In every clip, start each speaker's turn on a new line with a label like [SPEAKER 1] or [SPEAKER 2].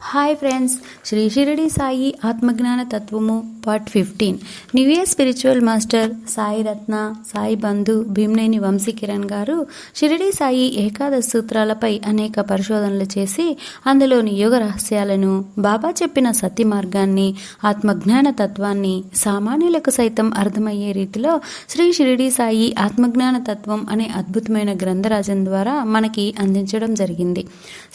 [SPEAKER 1] Hi friends Shri Shirdi Sai ఆత్మజ్ఞాన తత్వము part fifteen new year spiritual master Sai Ratna Sai Bandhu Bhimneni Vamsi Kiran గారు షిరిడి సాయి ఏకాదశ సూత్రాలపై అనేక పరిశోధనలు చేసి అందులోని యోగ రహస్యాలను బాబా చెప్పిన సత్య మార్గాన్ని ఆత్మజ్ఞాన తత్వాన్ని సామాన్యులకు సైతం అర్థమయ్యే రీతిలో శ్రీ షిరిడి సాయి ఆత్మజ్ఞాన తత్వం అనే అద్భుతమైన గ్రంథరాజం ద్వారా మనకి అందించడం జరిగింది.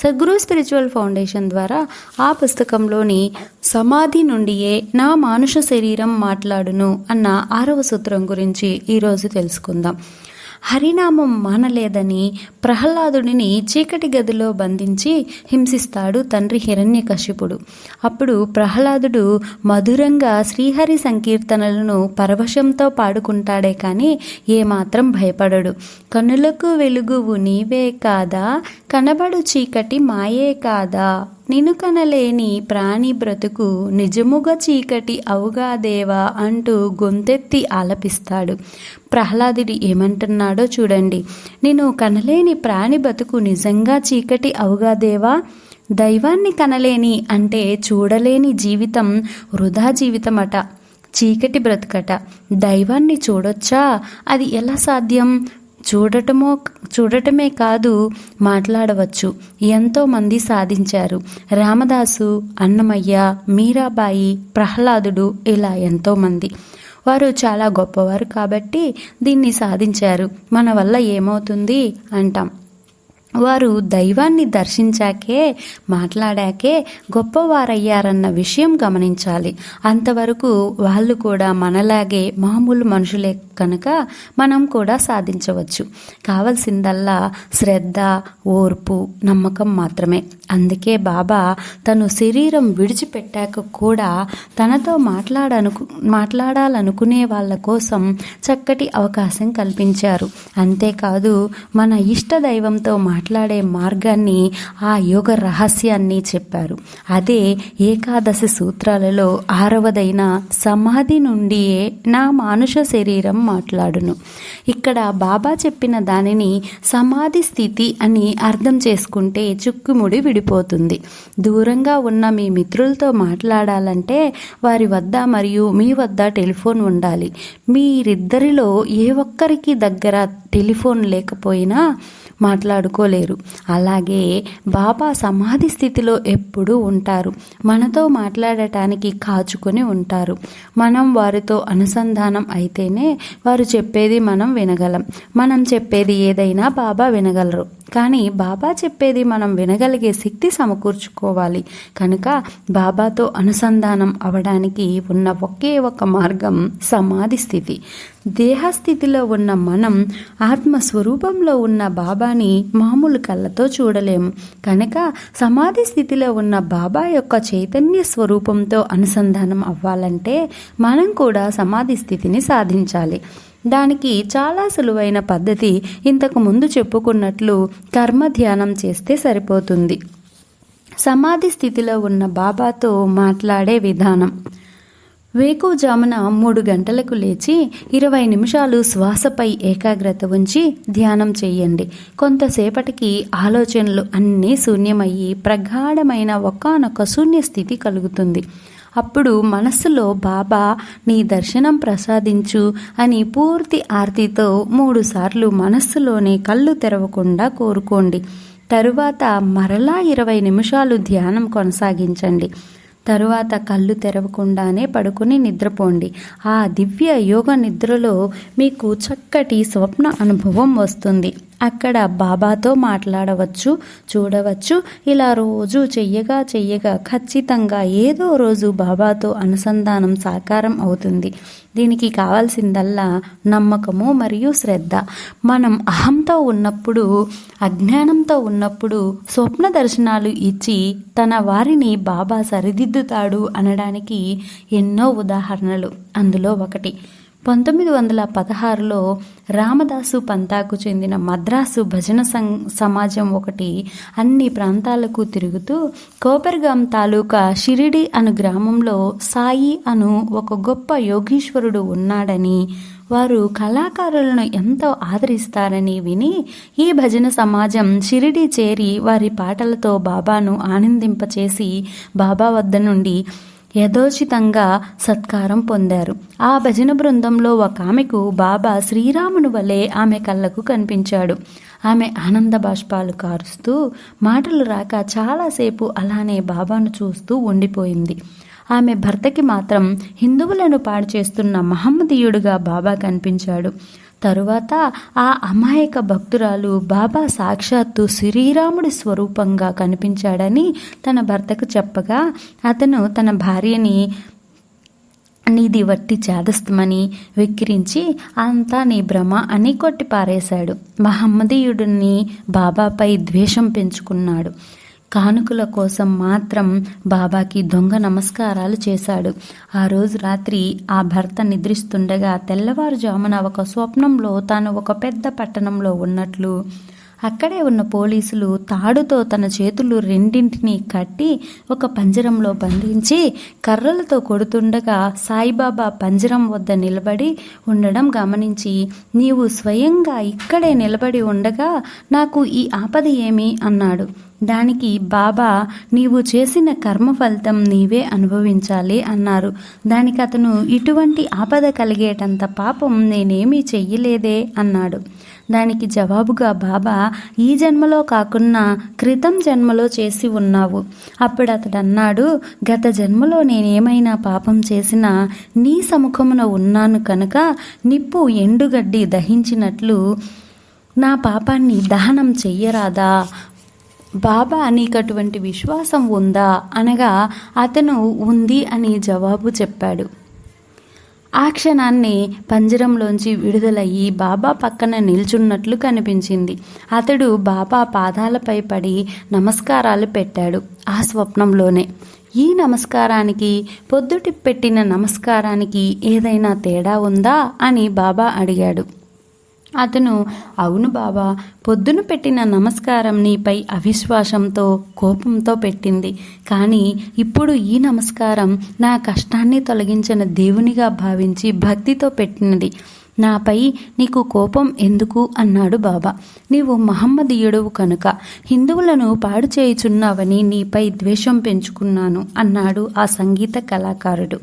[SPEAKER 1] సద్గురు స్పిరిచువల్ ఫౌండేషన్ ద్వారా ఆ పుస్తకంలోని సమాధి నుండియే నా మానుష శరీరం మాట్లాడును అన్న ఆరవ సూత్రం గురించి ఈరోజు తెలుసుకుందాం. హరినామం మానలేదని ప్రహ్లాదుడిని చీకటి గదిలో బంధించి హింసిస్తాడు తండ్రి హిరణ్యకశిపుడు. అప్పుడు ప్రహ్లాదుడు మధురంగా శ్రీహరి సంకీర్తనలను పరవశంతో పాడుకుంటాడే కానీ ఏమాత్రం భయపడడు. కనులకు వెలుగువు నీవే కాదా కనబడు చీకటి మాయే కాదా? నినుకనలేని ప్రాణి బ్రతుకు నిజముగా చీకటి అవుగాదేవా అంటూ గొంతెత్తి ఆలపిస్తాడు. ప్రహ్లాదుడి ఏమంటున్నాడో చూడండి. నేను కనలేని ప్రాణి బతుకు నిజంగా చీకటి అవుగాదేవా దైవాన్ని కనలేని అంటే చూడలేని జీవితం వృధా జీవితమట చీకటి బ్రతుకట. దైవాన్ని చూడొచ్చా? అది ఎలా సాధ్యం? చూడటమో చూడటమే కాదు మాట్లాడవచ్చు. ఎంతోమంది సాధించారు. రామదాసు అన్నమయ్య మీరాబాయి ప్రహ్లాదుడు ఇలా ఎంతోమంది. వారు చాలా గొప్పవారు కాబట్టి దీన్ని సాధించారు. మన వల్ల ఏమవుతుంది? అంటాం. వారు దైవాన్ని దర్శించాకే మాట్లాడాకే గొప్పవారయ్యారన్న విషయం గమనించాలి. అంతవరకు వాళ్ళు కూడా మనలాగే మామూలు మనుషులే కనుక మనం కూడా సాధించవచ్చు. కావలసిందల్లా శ్రద్ధ ఓర్పు నమ్మకం మాత్రమే. అందుకే బాబా తను శరీరం విడిచిపెట్టాక కూడా తనతో మాట్లాడనుకు మాట్లాడాలనుకునే వాళ్ళ కోసం చక్కటి అవకాశం కల్పించారు. అంతేకాదు మన ఇష్ట దైవంతో మాట్లాడే మార్గాన్ని ఆ యోగ రహస్యాన్ని చెప్పారు. అదే ఏకాదశి సూత్రాలలో ఆరవదైన సమాధి నుండియే నా మానుష శరీరం మాట్లాడును. ఇక్కడ బాబా చెప్పిన దానిని సమాధి స్థితి అని అర్థం చేసుకుంటే చుక్కుముడి విడిపోతుంది. దూరంగా ఉన్న మీ మిత్రులతో మాట్లాడాలంటే వారి వద్ద మరియు మీ వద్ద టెలిఫోన్ ఉండాలి. మీరిద్దరిలో ఏ ఒక్కరికి దగ్గర టెలిఫోన్ లేకపోయినా మాట్లాడుకో మాట్లాడుకోలేరు అలాగే బాబా సమాధి స్థితిలో ఎప్పుడూ ఉంటారు. మనతో మాట్లాడటానికి కాచుకొని ఉంటారు. మనం వారితో అనుసంధానం అయితేనే వారు చెప్పేది మనం వినగలం. మనం చెప్పేది ఏదైనా బాబా వినగలరు. కానీ బాబా చెప్పేది మనం వినగలిగే శక్తి సమకూర్చుకోవాలి. కనుక బాబాతో అనుసంధానం అవడానికి ఉన్న ఒకే ఒక మార్గం సమాధి స్థితి. దేహస్థితిలో ఉన్న మనం ఆత్మస్వరూపంలో ఉన్న బాబాని మామూలు కళ్ళతో చూడలేము కనుక సమాధి స్థితిలో ఉన్న బాబా యొక్క చైతన్య స్వరూపంతో అనుసంధానం అవ్వాలంటే మనం కూడా సమాధి స్థితిని సాధించాలి. దానికి చాలా సులువైన పద్ధతి ఇంతకు ముందు చెప్పుకున్నట్లు కర్మ ధ్యానం చేస్తే సరిపోతుంది. సమాధి స్థితిలో ఉన్న బాబాతో మాట్లాడే విధానం. వేకువజామున మూడు గంటలకు లేచి ఇరవై నిమిషాలు శ్వాసపై ఏకాగ్రత ఉంచి ధ్యానం చేయండి. కొంతసేపటికి ఆలోచనలు అన్నీ శూన్యమయ్యి ప్రగాఢమైన ఒకానొక శూన్య స్థితి కలుగుతుంది. అప్పుడు మనస్సులో బాబా నీ దర్శనం ప్రసాదించు అని పూర్తి ఆర్తితో మూడుసార్లు మనస్సులోనే కళ్ళు తెరవకుండా కోరుకోండి. తరువాత మరలా ఇరవై నిమిషాలు ధ్యానం కొనసాగించండి. తరువాత కళ్ళు తెరవకుండానే పడుకుని నిద్రపోండి. ఆ దివ్య యోగ నిద్రలో మీకు చక్కటి స్వప్న అనుభవం వస్తుంది. అక్కడ బాబాతో మాట్లాడవచ్చు చూడవచ్చు. ఇలా రోజు చెయ్యగా చెయ్యగా ఖచ్చితంగా ఏదో రోజు బాబాతో అనుసంధానం సాకారం అవుతుంది. దీనికి కావాల్సిందల్లా నమ్మకము మరియు శ్రద్ధ. మనం అహంతో ఉన్నప్పుడు అజ్ఞానంతో ఉన్నప్పుడు స్వప్న దర్శనాలు ఇచ్చి తన వారిని బాబా సరిదిద్దుతాడు అనడానికి ఎన్నో ఉదాహరణలు అందులో ఒకటి. పంతొమ్మిది వందల పదహారులో రామదాసు పంతాకు చెందిన మద్రాసు భజన సం సమాజం ఒకటి అన్ని ప్రాంతాలకు తిరుగుతూ కోపర్గాం తాలూకా షిరిడి అను గ్రామంలో సాయి అను ఒక గొప్ప యోగీశ్వరుడు ఉన్నాడని వారు కళాకారులను ఎంతో ఆదరిస్తారని విని ఈ భజన సమాజం షిరిడి చేరి వారి పాటలతో బాబాను ఆనందింపచేసి బాబా వద్ద నుండి యథోచితంగా సత్కారం పొందారు. ఆ భజన బృందంలో ఒక ఆమెకు బాబా శ్రీరాముని వలె ఆమె కళ్ళకు కనిపించాడు. ఆమె ఆనంద బాష్పాలు కారుస్తూ మాటలు రాక చాలాసేపు అలానే బాబాను చూస్తూ ఉండిపోయింది. ఆమె భర్తకి మాత్రం హిందువులను పాడు చేస్తున్న మహమ్మదీయుడుగా బాబా కనిపించాడు. తరువాత ఆ అమాయక భక్తురాలు బాబా సాక్షాత్తు శ్రీరాముడి స్వరూపంగా కనిపించాడని తన భర్తకు చెప్పగా అతను తన భార్యని నీది వట్టి చేదస్తమని వెక్కిరించి అంతా నీ భ్రమ అని కొట్టి పారేశాడు మహమ్మదీయుడిని బాబాపై ద్వేషం పెంచుకున్నాడు. కానుకల కోసం మాత్రం బాబాకి దొంగ నమస్కారాలు చేశాడు. ఆ రోజు రాత్రి ఆ భర్త నిద్రిస్తుండగా తెల్లవారుజామున ఒక స్వప్నంలో తాను ఒక పెద్ద పట్టణంలో ఉన్నట్లు అక్కడే ఉన్న పోలీసులు తాడుతో తన చేతులు రెండింటినీ కట్టి ఒక పంజరంలో బంధించి కర్రలతో కొడుతుండగా సాయిబాబా పంజరం వద్ద నిలబడి ఉండడం గమనించి నీవు స్వయంగా ఇక్కడే నిలబడి ఉండగా నాకు ఈ ఆపద ఏమి? అన్నాడు. దానికి బాబా నీవు చేసిన కర్మ ఫలితం నీవే అనుభవించాలి అన్నారు. దానికి అతను ఇటువంటి ఆపద కలిగేటంత పాపం నేనేమీ చెయ్యలేదే అన్నాడు. దానికి జవాబుగా బాబా ఈ జన్మలో కాకున్నా క్రితం జన్మలో చేసి ఉన్నావు. అప్పుడు అతడు అన్నాడు గత జన్మలో నేనేమైనా పాపం చేసినా నీ సముఖమున ఉన్నాను కనుక నిప్పు ఎండుగడ్డి దహించినట్లు నా పాపాన్ని దహనం చెయ్యరాదా? బాబా నీకు అటువంటి విశ్వాసం ఉందా? అనగా అతను ఉంది అని జవాబు చెప్పాడు. ఆ క్షణాన్ని పంజరంలోంచి విడుదలయ్యి బాబా పక్కన నిల్చున్నట్లు కనిపించింది. అతడు బాబా పాదాలపై పడి నమస్కారాలు పెట్టాడు. ఆ స్వప్నంలోనే. ఈ నమస్కారానికి పొద్దుటి పెట్టిన నమస్కారానికి ఏదైనా తేడా ఉందా? అని బాబా అడిగాడు. అతను అవును బాబా పొద్దున పెట్టిన నమస్కారం నీపై అవిశ్వాసంతో కోపంతో పెట్టింది. కానీ ఇప్పుడు ఈ నమస్కారం నా కష్టాన్ని తొలగించిన దేవునిగా భావించి భక్తితో పెట్టినది. నాపై నీకు కోపం ఎందుకు? అన్నాడు బాబా. నీవు మహమ్మదీయుడువు కనుక. హిందువులను పాడు చేయుచున్నావని నీపై ద్వేషం పెంచుకున్నాను అన్నాడు ఆ సంగీత కళాకారుడు.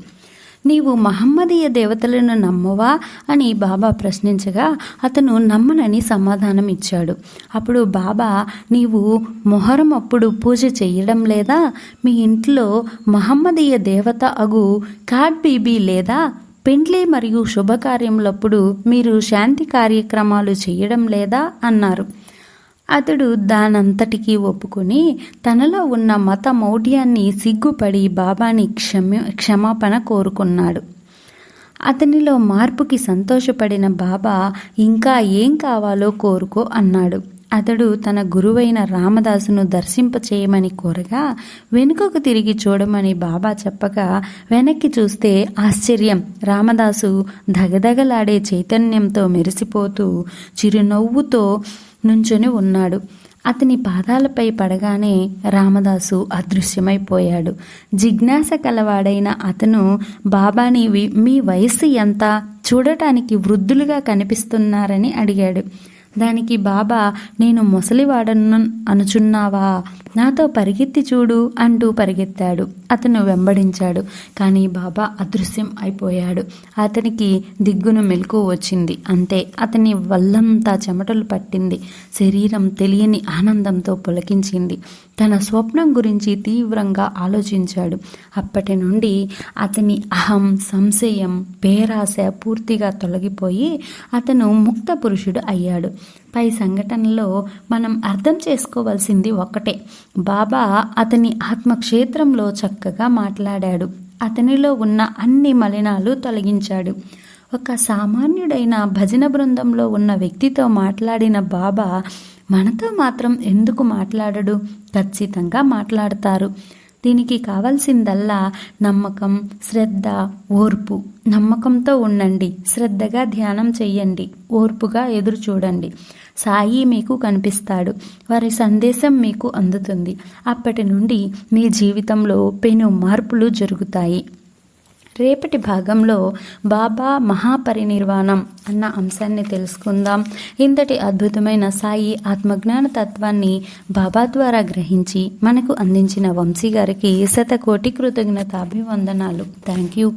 [SPEAKER 1] నీవు మహమ్మదీయ దేవతలను నమ్మవా అని బాబా ప్రశ్నించగా అతను నమ్మనని సమాధానం ఇచ్చాడు. అప్పుడు బాబా నీవు మొహరం అప్పుడు పూజ చేయడం లేదా? మీ ఇంట్లో మహమ్మదీయ దేవత అగు కాడ్ బీబీ లేదా? పెండ్లి మరియు శుభకార్యములప్పుడు మీరు శాంతి కార్యక్రమాలు చేయడం లేదా? అన్నారు. అతడు దానంతటికీ ఒప్పుకొని తనలో ఉన్న మత మౌఢ్యాన్ని సిగ్గుపడి బాబాని క్షమ క్షమాపణ కోరుకున్నాడు. అతనిలో మార్పుకి సంతోషపడిన బాబా ఇంకా ఏం కావాలో కోరుకో అన్నాడు. అతడు తన గురువైన రామదాసును దర్శింపచేయమని కోరగా వెనుకకు తిరిగి చూడమని బాబా చెప్పగా వెనక్కి చూస్తే ఆశ్చర్యం. రామదాసు ధగధగలాడే చైతన్యంతో మెరిసిపోతూ చిరునవ్వుతో నుంచుని ఉన్నాడు. అతని పాదాలపై పడగానే రామదాసు అదృశ్యమైపోయాడు. జిజ్ఞాస కలవాడైన అతను బాబాని వి- మీ వయస్సు ఎంత? చూడటానికి వృద్ధులుగా కనిపిస్తున్నారని అడిగాడు. దానికి బాబా నేను ముసలివాడను అనుచున్నావా? నాతో పరిగెత్తి చూడు అంటూ పరిగెత్తాడు. అతను వెంబడించాడు. కానీ బాబా అదృశ్యం అయిపోయాడు. అతనికి దిగ్గున మెలకు వచ్చింది. అంతే. అతని వల్లంతా చెమటలు పట్టింది. శరీరం తెలియని ఆనందంతో పులకించింది. తన స్వప్నం గురించి తీవ్రంగా ఆలోచించాడు. అప్పటి నుండి అతని అహం సంశయం పేరాశ పూర్తిగా తొలగిపోయి అతను ముక్త పురుషుడు అయ్యాడు. పై సంఘటనలో మనం అర్థం చేసుకోవాల్సింది ఒక్కటే బాబా అతని ఆత్మక్షేత్రంలో చక్కగా మాట్లాడాడు. అతనిలో ఉన్న అన్ని మలినాలు తొలగించాడు. ఒక సామాన్యుడైన భజన బృందంలో ఉన్న వ్యక్తితో మాట్లాడిన బాబా మనతో మాత్రం ఎందుకు మాట్లాడడు? ఖచ్చితంగా మాట్లాడతారు. దీనికి కావాల్సిందల్లా నమ్మకం శ్రద్ధ ఓర్పు. నమ్మకంతో ఉండండి. శ్రద్ధగా ధ్యానం చెయ్యండి. ఓర్పుగా ఎదురు చూడండి. సాయి మీకు కనిపిస్తాడు. వారి సందేశం మీకు అందుతుంది. అప్పటి నుండి మీ జీవితంలో పెను మార్పులు జరుగుతాయి. రేపటి భాగంలో బాబా మహాపరినిర్వాణం అన్న అంశాన్ని తెలుసుకుందాం. ఇంతటి అద్భుతమైన సాయి ఆత్మజ్ఞాన తత్వాన్ని బాబా ద్వారా గ్రహించి మనకు అందించిన వంశీ గారికి శతకోటి కృతజ్ఞతాభివందనాలు. Thank you